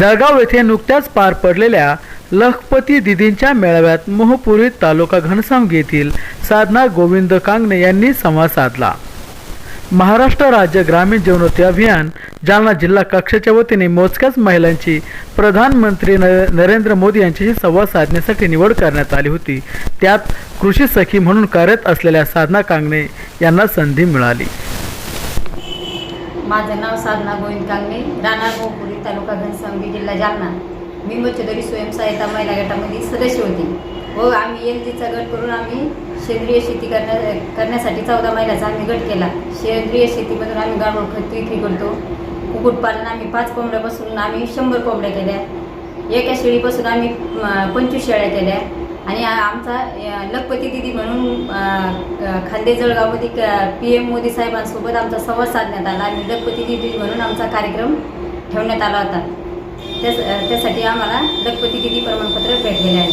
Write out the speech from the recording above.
जळगाव येथे नुकत्याच पार पडलेल्या लखपती दिदींच्या मेळाव्यात मोहपुरी तालुका घनसावंगी येथील साधना गोविंद कांगणे यांनी संवाद साधला. महाराष्ट्र राज्य ग्रामीण जीवनोन्नती अभियान जालना जिल्हा कक्षाच्या वतीने मोजक्याच महिलांची प्रधानमंत्री नरेंद्र मोदी यांच्याशी संवाद साधण्यासाठी निवड करण्यात आली होती. त्यात कृषी सखी म्हणून कार्यरत असलेल्या साधना कांगणे यांना संधी मिळाली. माझं नाव साधना गोविंद कांगणे राणा गोपुरी तालुका घनसावंगी जिल्हा जालना. मी मच्छोदरी स्वयंसहायता महिला गटामध्ये सदस्य होते. व आम्ही एल जीचा गट करून आम्ही सेंद्रिय शेती करण्या करण्यासाठी चौदा महिलाचा आम्ही गट केला. सेंद्रिय शेतीमधून आम्ही गाडूळ खत विक्री करतो कुक्कुटपालन आम्ही पाच कोंबड्यापासून आम्ही शंभर कोंबड्या केल्या. एका शेळीपासून आम्ही पंचवीस शेळ्या केल्या. आणि आमचा लखपती दिदी म्हणून खांदेजळगावमध्ये क खांदे जळगावमध्ये पी एम मोदी साहेबांसोबत आमचा संवाद साधण्यात आला आणि लखपती दिदी म्हणून आमचा कार्यक्रम ठेवण्यात आला होता. त्यास त्यासाठी आम्हाला लखपती दिदी प्रमाणपत्र भेटलेले आहे.